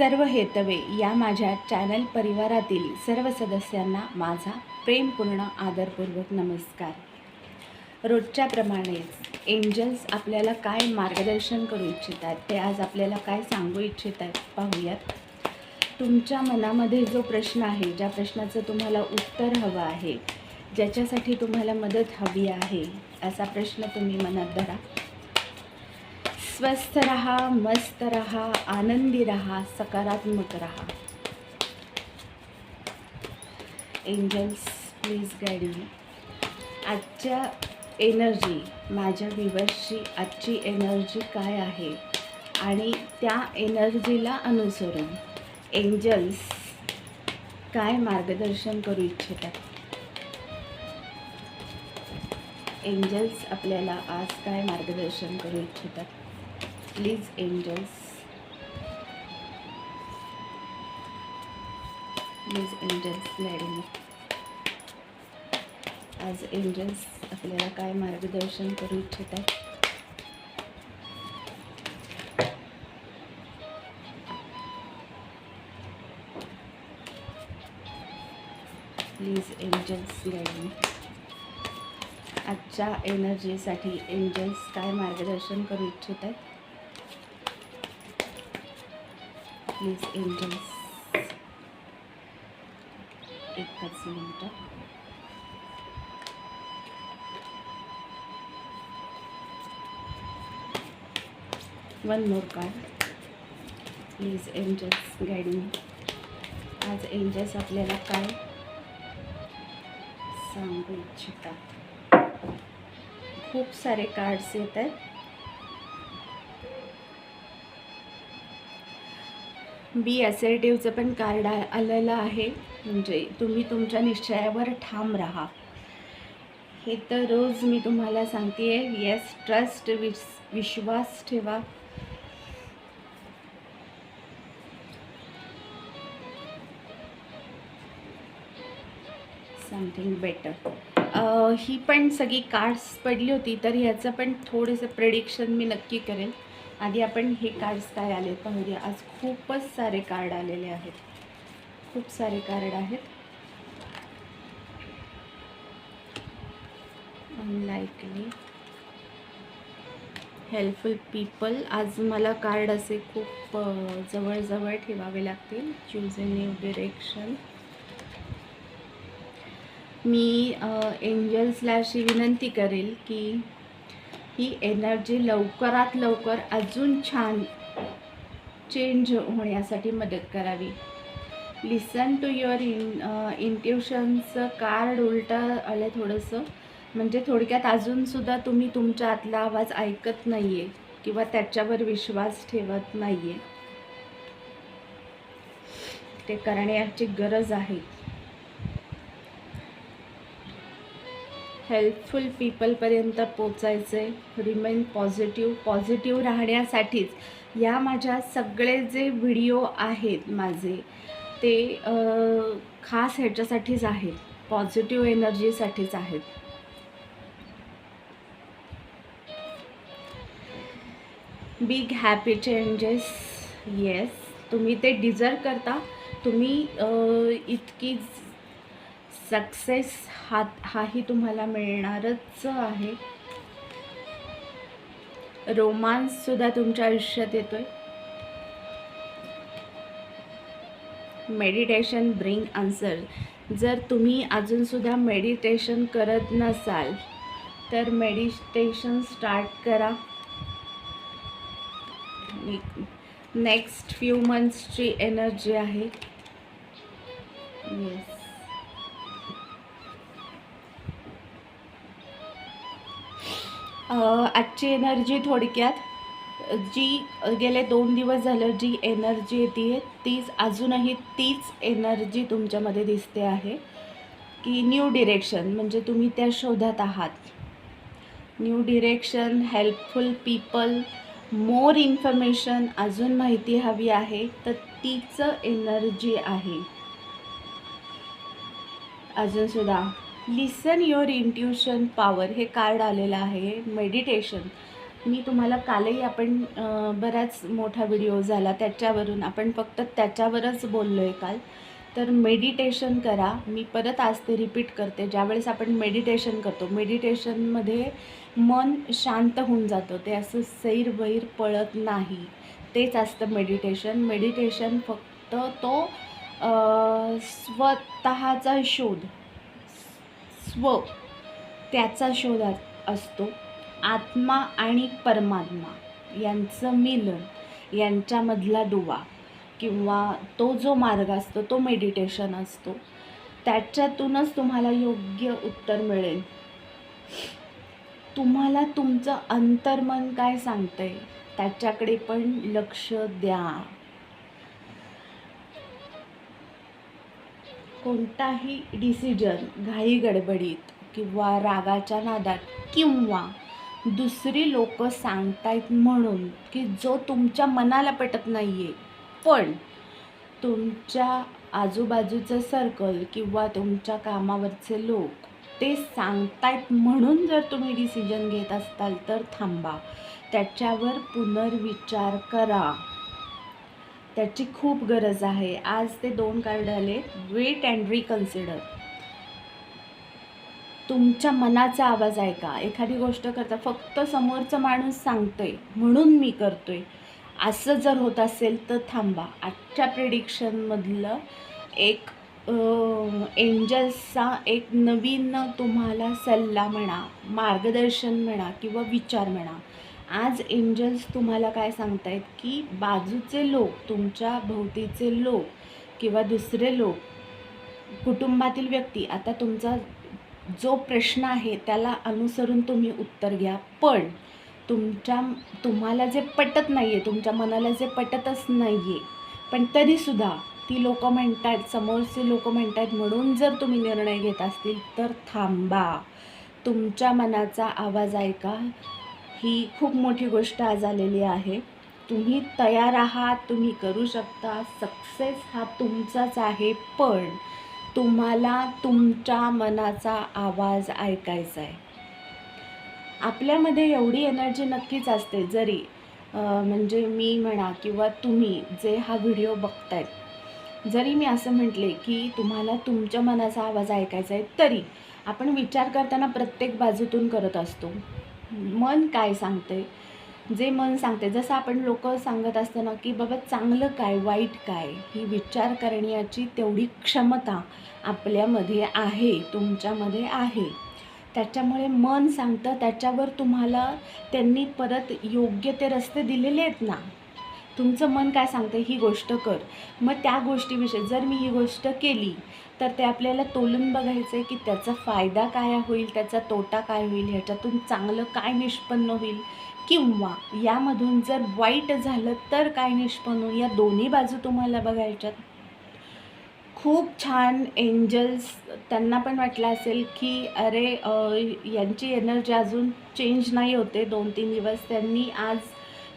सर्व हेतवे या माझ्या चॅनल परिवारातील सर्व सदस्यांना माझा प्रेमपूर्ण आदरपूर्वक नमस्कार. रोजच्याप्रमाणेच एंजल्स आपल्याला काय मार्गदर्शन करू इच्छितात ते आज आपल्याला काय सांगू इच्छित आहेत पाहूयात. तुमच्या मनामध्ये जो प्रश्न आहे ज्या प्रश्नाचं तुम्हाला उत्तर हवं आहे ज्याच्यासाठी तुम्हाला मदत हवी आहे असा प्रश्न तुम्ही मनात धरा. स्वस्थ रहा मस्त रहा आनंदी रहा सकारात्मक रहा एंजल्स प्लीज गाईड मी आजच्या एनर्जी माझ्या विवर्सची आजची एनर्जी काय आहे? आणि त्या एनर्जीला अनुसरून एंजल्स काय मार्गदर्शन करू इच्छितात? एंजल्स आपल्याला आज काय मार्गदर्शन करू इच्छितात? Please angels please angels guide आज एंजल्स आपल्याला काय मार्गदर्शन करू इच्छितात प्लीज एंजल्स गाईड आजच्या एनर्जीसाठी एंजल्स काय मार्गदर्शन करू इच्छित? आहेत प्लीज एंजल्स एकच मिनटं. One more card please angels guide मी आज एंजल्स आपल्याला काय सांगू इच्छितात? खूप सारे कार्ड्स येत आहेत. बी असर्टिव्हचं पण कार्ड आ आलेलं आहे. म्हणजे तुम्ही तुमच्या निश्चयावर ठाम राहा. हे तर रोज मी तुम्हाला सांगते आहे येस ट्रस्ट विश विश्वास ठेवा. समथिंग बेटर ही पण सगळी कार्ड्स पडली होती तर ह्याचं पण थोडंसं प्रेडिक्शन मी नक्की करेन. आधी आपण हे कार्ड्स काय आले पाहूया. आज खूपच सारे कार्ड आलेले आहेत. खूप सारे कार्ड आहेत. अनलाईकली हेल्पफुल पीपल आज मला कार्ड असे खूप जवळजवळ ठेवावे लागतील. चूज अ न्यू डिरेक्शन मी एंजल्सला अशी विनंती करेल की ही एनर्जी लवकरात लवकर अजून छान चेंज होण्यासाठी मदत करावी. लिसन टू युअर इन इंट्युशनचं कार्ड उलटं आलं थोडंसं. म्हणजे थोडक्यात अजूनसुद्धा तुम्ही तुमच्या आतला आवाज ऐकत नाही आहे किंवा त्याच्यावर विश्वास ठेवत नाही आहे ते करण्याची गरज आहे. हेल्पफुल पीपलपर्यंत पोचायचं आहे रिमेन पॉझिटिव्ह पॉझिटिव्ह राहण्यासाठीच. या माझ्या सगळे जे व्हिडिओ आहेत माझे ते खास ह्याच्यासाठीच आहेत. पॉझिटिव्ह एनर्जीसाठीच आहेत. बिग हॅपी चेंजेस येस तुम्ही ते डिझर्व करता. तुम्ही इतकी सक्सेस हा हाही तुम्हाला मिळणारच आहे. रोमांससुद्धा तुमच्या आयुष्यात येतोय. मेडिटेशन ब्रिंग आन्सर जर तुम्ही अजूनसुद्धा मेडिटेशन करत नसाल तर मेडिटेशन स्टार्ट करा. नेक्स्ट फ्यू मंथ्सची एनर्जी आहे. येस आजची एनर्जी थोडक्यात जी गेले दोन दिवस झालं जी एनर्जी येते तीच अजूनही तीच एनर्जी तुमच्यामध्ये दिसते आहे. की न्यू डिरेक्शन म्हणजे तुम्ही त्या शोधात आहात. New direction helpful people more information अजून माहिती हवी आहे तर तीच एनर्जी आहे. अजूनसुद्धा लिसन युअर इंट्युशन पॉवर हे कार्ड आलेलं आहे. मेडिटेशन मी तुम्हाला कालही आपण बराच मोठा व्हिडिओ झाला. त्याच्यावरून आपण फक्त त्याच्यावरच बोललो आहे काल. तर मेडिटेशन करा. मी परत आज ते रिपीट करते. ज्यावेळेस आपण मेडिटेशन करतो मेडिटेशनमध्ये मन शांत होऊन जातं. ते असं सैर वैर पळत नाही. तेच असतं मेडिटेशन मेडिटेशन फक्त तो स्वतःचा शोध. स्व त्याचा शोध असतो. आत्मा आणि परमात्मा यांचं मिलन यांच्यामधला दुवा किंवा तो जो मार्ग असतो तो मेडिटेशन असतो. त्याच्यातूनच तुम्हाला योग्य उत्तर मिळेल. तुम्हाला तुमचं अंतर्मन काय सांगतंय? त्याच्याकडे पण लक्ष द्या. कोणताही डिसिजन घाई गडबडीत किंवा रागाच्या नादात किंवा दुसरी लोक सांगतायत म्हणून की जो तुमच्या मनाला पटत नाही आहे पण तुमच्या आजूबाजूचं सर्कल किंवा तुमच्या कामावरचे लोक ते सांगतायत म्हणून जर तुम्ही डिसिजन घेत असताल तर थांबा. त्याच्यावर पुनर्विचार करा. त्याची खूप गरज आहे. आज ते दोन कार्ड आले. वेट अँड रिकन्सिडर तुमच्या मनाचा आवाज ऐका. एखादी गोष्ट करता फक्त समोरचं माणूस सांगतोय. म्हणून मी करतोय. असं जर होत असेल तर थांबा. आजच्या प्रिडिक्शनमधलं एक एंजल्सचा एक नवीन तुम्हाला सल्ला म्हणा मार्गदर्शन म्हणा किंवा विचार म्हणा. आज एंजल्स तुम्हाला काय सांगतायत की बाजूचे लोक तुमच्या भोवतीचे लोक किंवा दुसरे लोक कुटुंबातील व्यक्ती आता तुमचा जो प्रश्न आहे त्याला अनुसरून तुम्ही उत्तर घ्या. पण तुमच्या तुम्हाला जे पटत नाही आहे तुमच्या मनाला जे पटतच नाही आहे पण तरीसुद्धा ती लोकं म्हणत आहेत समोरचे लोक म्हणतायत म्हणून जर तुम्ही निर्णय घेत असतील तर थांबा. तुमच्या मनाचा आवाज ऐका. ही खूप मोठी गोष्ट आज आलेली आहे. तुम्ही तयार आहात तुम्ही करू शकता सक्सेस हा तुमचाच आहे पण तुम्हाला तुमच्या मनाचा आवाज ऐकायचा आहे. आपल्यामध्ये एवढी एनर्जी नक्कीच असते जरी म्हणजे मी म्हणा किंवा तुम्ही जे हा व्हिडिओ बघतायत. जरी मी असं म्हटले की तुम्हाला तुमच्या मनाचा आवाज ऐकायचा आहे तरी आपण विचार करताना प्रत्येक बाजूतून करत असतो. मन काय सांगते जे मन सांगते जसं आपण लोक सांगत असताना की बाबा चांगलं काय वाईट काय ही विचार करण्याची तेवढी क्षमता आपल्यामध्ये आहे तुमच्यामध्ये आहे. त्याच्यामुळे मन सांगतं त्याच्यावर तुम्हाला त्यांनी परत योग्य ते रस्ते दिलेले आहेत ना. तुमचं मन काय सांगतं ही गोष्ट कर. मग त्या गोष्टीविषयी जर मी ही गोष्ट केली तर ते आपल्याला तोलून बघायचं आहे की त्याचा फायदा काय होईल त्याचा तोटा काय होईल ह्याच्यातून चांगलं काय निष्पन्न होईल. किंवा यामधून जर वाईट झालं तर काय निष्पन्न होईल या दोन्ही बाजू तुम्हाला बघायच्यात. खूप छान एंजल्स त्यांना पण वाटलं असेल की अरे यांची एनर्जी अजून चेंज नाही होते दोन तीन दिवस. त्यांनी आज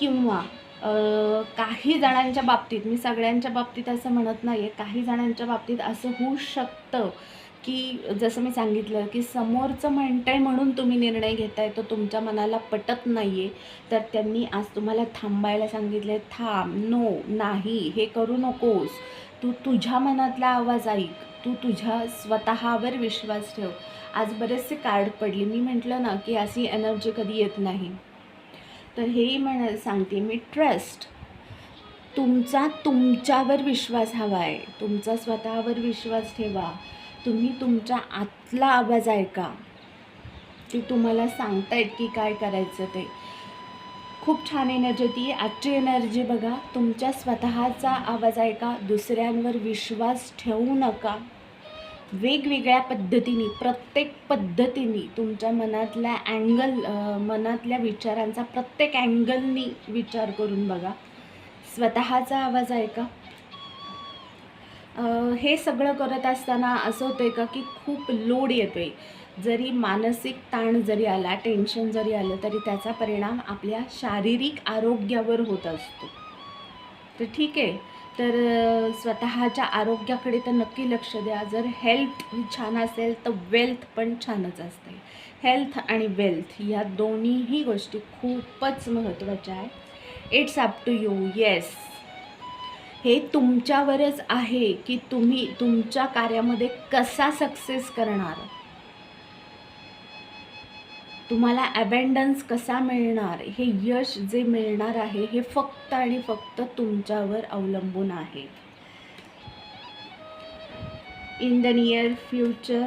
किंवा काही जणांच्या बाबतीत मी सगळ्यांच्या बाबतीत असं म्हणत नाही आहे काही जणांच्या बाबतीत असं होऊ शकतं की जसं मी सांगितलं की समोरचं म्हणतंय म्हणून तुम्ही निर्णय घेताय तो तुमच्या मनाला पटत नाही आहे तर त्यांनी आज तुम्हाला थांबायला सांगितलं थांब नो नाही हे करू नकोस. तू तुझ्या मनातला आवाज ऐक. तू तुझ्या स्वतःवर विश्वास ठेव. आज बरेचसे कार्ड पडले. मी म्हटलं ना की अशी एनर्जी कधी येत नाही. तर हेही म्हण सांगते मी ट्रस्ट तुमचा तुमच्यावर विश्वास हवा आहे. तुमचा स्वतःवर विश्वास ठेवा. तुम्ही तुमच्या आतला आवाज ऐका. ते तुम्हाला सांगतायत की काय करायचं ते. खूप छान एनर्जी ती. आजची एनर्जी बघा. तुमच्या स्वतःचा आवाज ऐका. दुसऱ्यांवर विश्वास ठेवू नका. वेगवेगळ्या पद्धतीने प्रत्येक पद्धतीने तुमच्या मनातल्या अँगल मनातल्या विचारांचा प्रत्येक अँगलनी विचार करून बघा. स्वतःचा आवाज ऐका का? हे सगळं करत असताना असं होतं का की खूप लोड येतो आहे जरी मानसिक ताण जरी आला टेन्शन जरी आलं तरी त्याचा परिणाम आपल्या शारीरिक आरोग्यावर होत असतो. तर ठीक आहे. तर स्वतःच्या आरोग्याकडे तर नक्की लक्ष द्या. जर हेल्थ छान असेल तर वेल्थ पण छानच असते. हेल्थ आणि वेल्थ या दोन्हीही गोष्टी खूपच महत्त्वाच्या आहे it's up to you yes हे तुमच्यावरच आहे की तुम्ही तुमच्या कार्यामध्ये कसा सक्सेस करणार? तुम्हाला ॲबँडन्स कसा मिळणार हे यश जे मिळणार आहे हे फक्त आणि फक्त तुमच्यावर अवलंबून आहे. In the near future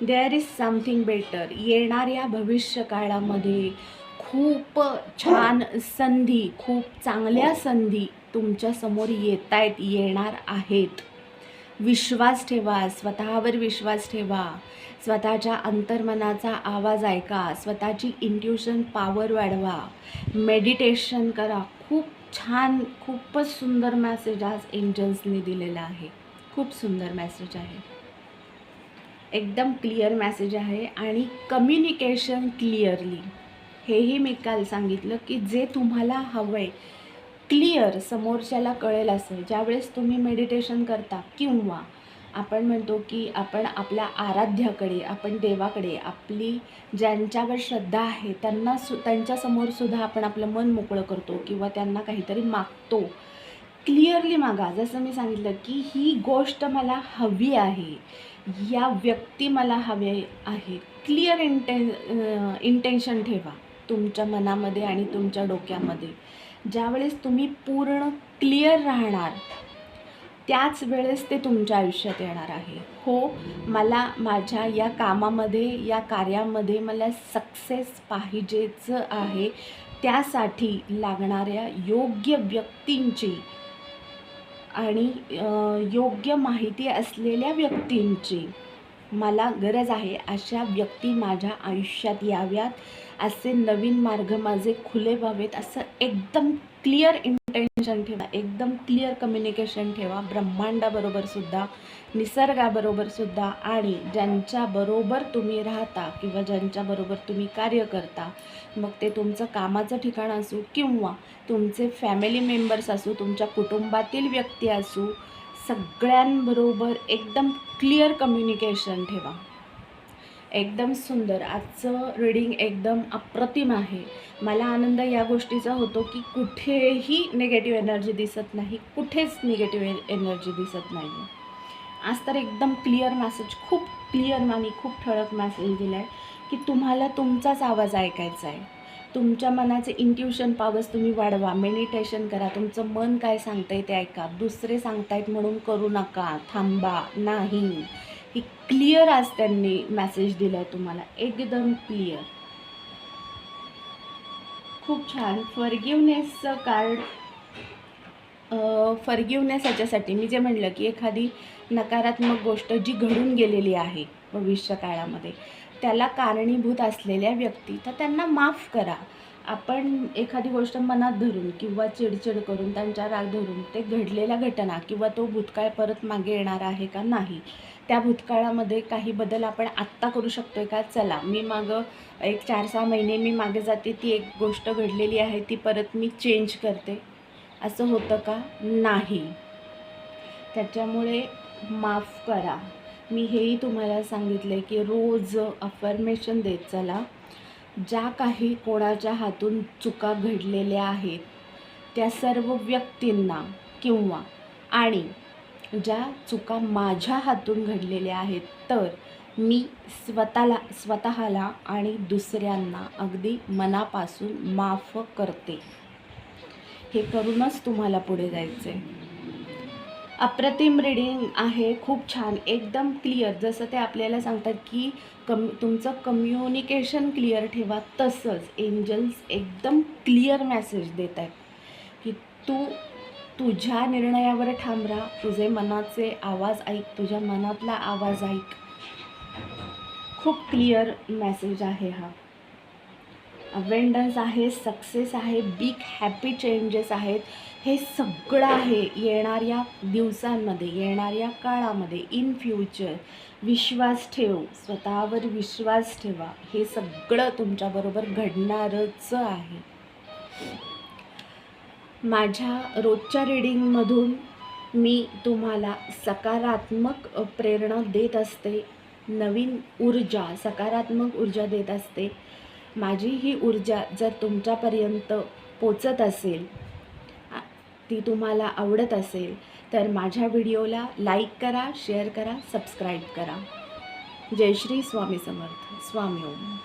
there is something better येणाऱ्या भविष्य काळामध्ये खूप छान संधी खूप चांगल्या संधी तुमच्यासमोर येत आहेत येणार आहेत. विश्वास ठेवा स्वतःवर विश्वास ठेवा. स्वतःच्या अंतर्मनाचा आवाज ऐका स्वतःची इंट्युशन पॉवर वाढवा. मेडिटेशन करा. खूप छान खूपच सुंदर मॅसेज आज एंजल्सने दिलेला आहे. खूप सुंदर मॅसेज आहे. एकदम क्लिअर मॅसेज आहे आणि कम्युनिकेशन क्लिअरली हेही मी काल सांगितलं की जे तुम्हाला हवं आहे क्लिअर समोरच्याला कळेल असं ज्यावेळेस तुम्ही मेडिटेशन करता किंवा आपण म्हणतो की आपण आपल्या आराध्याकडे आपण देवाकडे आपली ज्यांच्यावर श्रद्धा आहे त्यांना सु त्यांच्यासमोर सुद्धा आपण आपलं मन मोकळं करतो किंवा त्यांना काहीतरी मागतो. क्लिअरली मागा. जसं मी सांगितलं की ही गोष्ट मला हवी आहे. या व्यक्ती मला हवे आहे. क्लिअर इंटेन इंटेन्शन ठेवा. तुमच्या मनामध्ये आणि तुमच्या डोक्यामध्ये. ज्यावेळेस तुम्ही पूर्ण क्लिअर राहणार त्याच वेळेस ते तुमच्या आयुष्यात येणार आहे. हो मला माझ्या या कामामध्ये या कार्यामध्ये मला सक्सेस पाहिजेच आहे. त्यासाठी लागणाऱ्या योग्य व्यक्तींची आणि योग्य माहिती असलेल्या व्यक्तींची मला गरज आहे अशा व्यक्ती माझ्या आयुष्यात याव्यात असे नवीन मार्ग माझे खुले व्हावेत असं एकदम क्लिअर इंटेन्शन ठेवा. एकदम क्लिअर कम्युनिकेशन ठेवा. ब्रह्मांडाबरोबरसुद्धा निसर्गाबरोबरसुद्धा आणि ज्यांच्याबरोबर तुम्ही राहता किंवा ज्यांच्याबरोबर तुम्ही कार्य करता मग ते तुमचं कामाचं ठिकाण असू किंवा तुमचे फॅमिली मेंबर्स असू तुमच्या कुटुंबातील व्यक्ती असू सगळ्यांबरोबर एकदम क्लिअर कम्युनिकेशन ठेवा. एकदम सुंदर. आजचं रीडिंग एकदम अप्रतिम आहे. मला आनंद या गोष्टीचा होतो की कुठेही निगेटिव्ह एनर्जी दिसत नाही कुठेच निगेटिव्ह एनर्जी दिसत नाही आज तर एकदम क्लिअर मॅसेज खूप क्लिअर आणि खूप ठळक मॅसेज दिला आहे की तुम्हाला तुमचाच आवाज ऐकायचा आहे तुमच्या मनाचे इंट्युशन पावर्स तुम्ही वाढवा. मेडिटेशन करा. तुमचं मन काय सांगतंय ते ऐका. दुसरे सांगतायत म्हणून करू नका. थांबा. नाही. ही क्लिअर आज त्यांनी मेसेज दिला आहे तुम्हाला. एकदम क्लिअर खूप छान. फॉरगिवनेसचं कार्ड फॉरगिवनेस याच्यासाठी मी जे म्हणलं की एखादी नकारात्मक गोष्ट जी घडून गेलेली आहे भविष्य काळामध्ये त्याला कारणीभूत असलेल्या व्यक्ती तर त्यांना माफ करा. आपण एखादी गोष्ट मनात धरून किंवा चिडचिड करून त्यांच्या राग धरून ते घडलेल्या घटना किंवा तो भूतकाळ परत मागे येणार आहे का नाही त्या भूतकाळामध्ये काही बदल आपण आत्ता करू शकतो आहे का? चला मी मागं एक चार सहा महिने मी मागे जाते ती एक गोष्ट घडलेली आहे ती परत मी चेंज करते. असं होतं का? नाही. त्याच्यामुळे माफ करा. मी हेही तुम्हाला सांगितलं की रोज अफर्मेशन देत चला. ज्या काही कोणाच्या हातून चुका घडलेल्या आहेत त्या सर्व व्यक्तींना किंवा आणि ज्या चुका माझ्या हातून घडलेल्या आहेत तर मी स्वतःला स्वतःला आणि दुसऱ्यांना अगदी मनापासून माफ करते. हे करूनच तुम्हाला पुढे जायचं आहे अप्रतिम रिडिंग आहे खूप छान एकदम क्लिअर. जसं ते आपल्याला सांगतात की कम तुमचं कम्युनिकेशन क्लिअर ठेवा तसंच एंजल्स एकदम क्लिअर मेसेज देत आहेत की तू तुझ्या निर्णयावर ठाम राहा तुझे मनाचे आवाज ऐक तुझ्या मनातला आवाज ऐक. खूप क्लिअर मेसेज आहे हा. अवेंडन्स आहे सक्सेस आहे बिग हॅपी चेंजेस आहेत. हे सगळं आहे येणाऱ्या दिवसांमध्ये येणाऱ्या काळामध्ये. इन फ्युचर विश्वास ठेव स्वतःवर विश्वास ठेवा. हे सगळं तुमच्याबरोबर घडणारच आहे. माझ्या रोजच्या रीडिंगमधून मी तुम्हाला सकारात्मक प्रेरणा देत असते. नवीन ऊर्जा सकारात्मक ऊर्जा देत असते. माझी ही ऊर्जा जर तुमच्यापर्यंत पोचत असेल ती तुम्हाला आवडत असेल तर माझ्या व्हिडिओला लाईक करा शेअर करा सबस्क्राईब करा. जय श्री स्वामी समर्थ. स्वामी ओम.